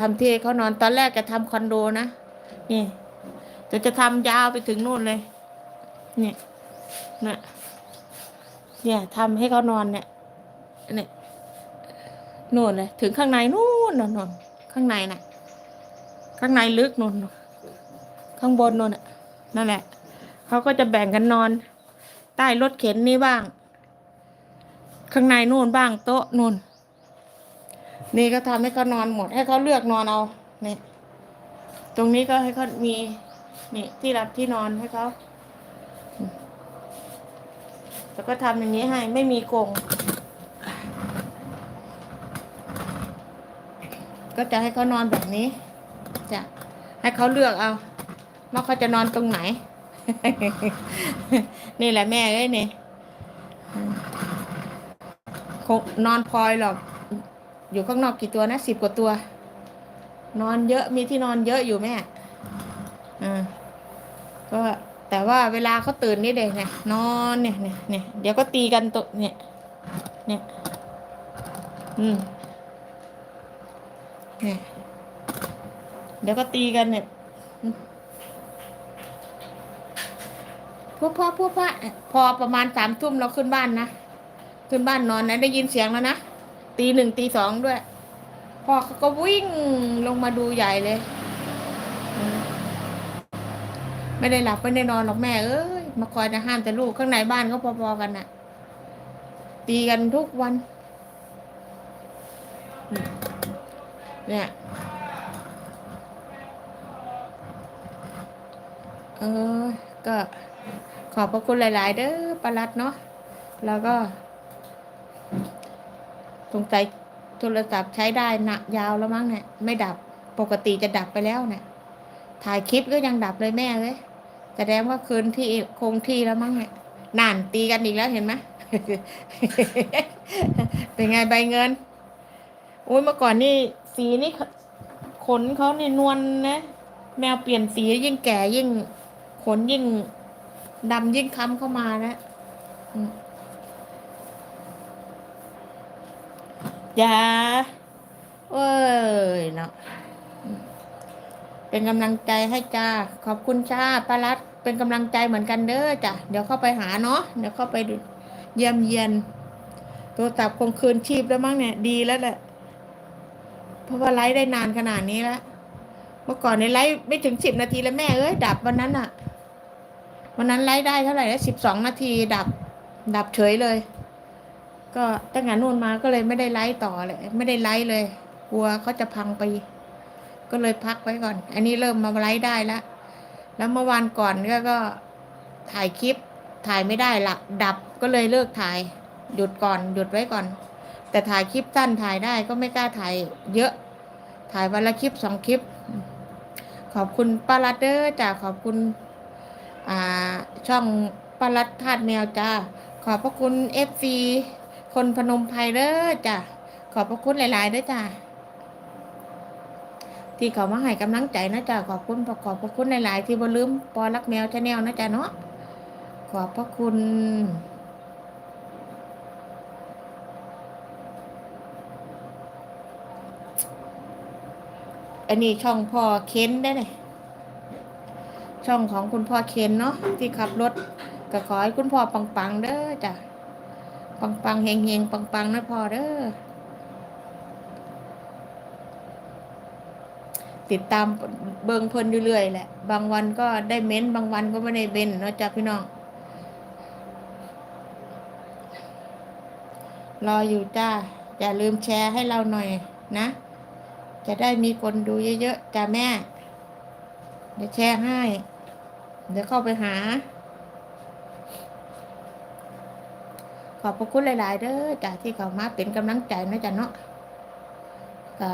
ทำที่ให้เขานอนตอนแรกจะทำคอนโดนะนี่จะจะทำยาวไปถึงนู่นเลย เนี่ยนะเนี่ยทำให้เขานอนเนี่ยเนี่ยนู่นเลย ถึงข้างในนู่นนนนนข้างในน่ะ ข้างในลึกนู่นข้างบนนู่นน่ะนั่นแหละเขาก็จะแบ่งกันนอน ใต้รถเข็นนี่บ้าง ข้างในนู่นบ้างโต๊ะนู่น นี่ก็ทำให้เขานอนหมด ให้เขาเลือกนอนเอาเนี่ยตรงนี้ก็ให้เขามีนี่ที่รับที่นอนให้เขาแล้วก็ทำอย่างนี้ให้ไม่มีกงก็จะให้เขานอนแบบนี้จะให้เขาเลือกเอาว่าเขาจะนอนตรงไหน นี่แหละแม่เอ้ยเนี่ยนอนพลอยหรอก อยู่ข้างนอกกี่ตัวนะสิบกว่าตัว นอนเยอะมีที่นอนเยอะอยู่แม่อ่าก็แต่ว่าเวลาเขาตื่นนี่เด็กเนี่ยนอนเนี่ยเนี่ยเนี่ยเดี๋ยวก็ตีกันตัวเนี่ยเนี่ยอืมเนี่ยเดี๋ยวก็ตีกันเนี่ยอืมพวกพ่อพวกพ่อพอประมาณสามทุ่มเราขึ้นบ้านนะ ขึ้นบ้านนอนนะได้ยินเสียงแล้วนะ ตีหนึ่งตีสองด้วย พ่อเขาก็วิ่งลงมาดูใหญ่เลย ไม่ได้หลับไม่ได้นอนหรอกแม่เอ้ยมาคอยจะห้ามแต่ลูกข้างในบ้านก็พอๆกันน่ะ ตีกันทุกวัน เนี่ยเออก็ขอบพระคุณหลาย ๆ เด้อประลัดเนาะแล้วก็ สงสัยโทรศัพท์ใช้ได้นะยาวแล้วมั้งเนี่ยไม่ดับปกติจะดับไปแล้วเนี่ยถ่ายคลิปก็ยังดับเลยแม่เลยแสดงว่าคืนที่คงที่แล้วมั้งเนี่ยนานตีกันอีกแล้วเห็นไหมเป็นไงใบเงินโอ้ยเมื่อก่อนนี่สีนี่ขนเขาเนี่ยนวลนะแมวเปลี่ยนสียิ่งแก่ยิ่งขนยิ่งดำยิ่งค้ำเข้ามานะ อืมอย่าเอ้ยเนาะเป็นกำลังใจให้จ้า ขอบคุณจ้าปารัตเป็นกำลังใจเหมือนกันเด้อจ้ะเดี๋ยวเข้าไปหาเนาะเดี๋ยวเข้าไปเยี่ยมเยียนตัวตับคงคืนชีพแล้วมั้งเนี่ย ดีแล้วแหละเพราะว่าไลฟ์ได้นานขนาดนี้แล้วเมื่อก่อนในไลฟ์ไม่ถึงสิบนาทีแล้วแม่เอ้ยดับวันนั้นอะวันนั้นไลฟ์ได้เท่าไหร่แล้วสิบสองนาทีดับ ดับเฉยเลย ก็ตั้งแต่นู่นมาก็เลยไม่ได้ไลฟ์ต่อเลย ไม่ได้ไลฟ์เลย กลัวเขาจะพังไป ก็เลยพักไว้ก่อน อันนี้เริ่มมาไลฟ์ได้แล้ว แล้วเมื่อวานก่อนก็ก็ถ่ายคลิปถ่ายไม่ได้ละดับก็เลยเลิกถ่าย หยุดก่อน หยุดไว้ก่อน แต่ถ่ายคลิปสั้นถ่ายได้ก็ไม่กล้าถ่ายเยอะ ถ่ายวันละคลิปสองคลิป ขอบคุณป้ารัตเดอร์จ้าขอบคุณช่องป้ารัตธาตุแมวจ้าขอบพระคุณเอฟซี คนพนมไพรเด้อจ้าขอบพระคุณหลายๆเด้อจ้าที่เขามาให้กำลังใจนะจ้าขอบคุณขอบพระคุณหลายๆที่บ่ลืมปอรักแมวชาแนลนะจ้าเนาะขอบพระคุณอันนี้ช่องพ่อเค้นได้เลยช่องของคุณพ่อเค้นเนาะที่ขับรถก็ขอให้คุณพ่อปังๆเด้อจ้ะ ปังๆเฮงๆปังๆนะพอเด้อติดตามเบิงเพลินอยู่เรื่อยแหละ บางวันก็ได้เม้น บางวันก็ไม่ได้เม้นนะจ้ะพี่น้อง รออยู่จ้า อย่าลืมแชร์ให้เราหน่อยนะ จะได้มีคนดูเยอะๆจ้าแม่ เดี๋ยวแชร์ให้ เดี๋ยวเข้าไปหา ขอบพระคุณหลาย ๆ เด้อจ้าที่เขามาเป็นกำลังใจนะจ้าเนาะก็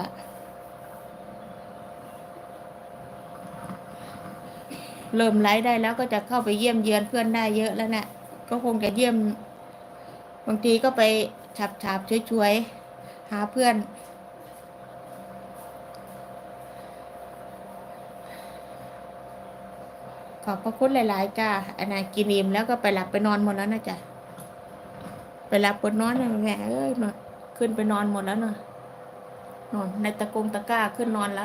เริ่มไลฟ์ได้แล้วก็จะเข้าไปเยี่ยมเยือนเพื่อนได้เยอะแล้วเนะี่ยก็คงจะเยี่ยม บางทีก็ไปฉับฉาบๆช่วยๆหาเพื่อนขอบพระคุณหลาย ๆ จ้าอันนั้นกินอิ่มแล้วก็ไปหลับไปนอนหมดแล้วนะจ๊ะ ไปหลับบนนอนนะแม่เอ้ยมาขึ้นไปนอนหมดแล้วเนาะนอนในตะกงตะก้าขึ้นนอนแล้ว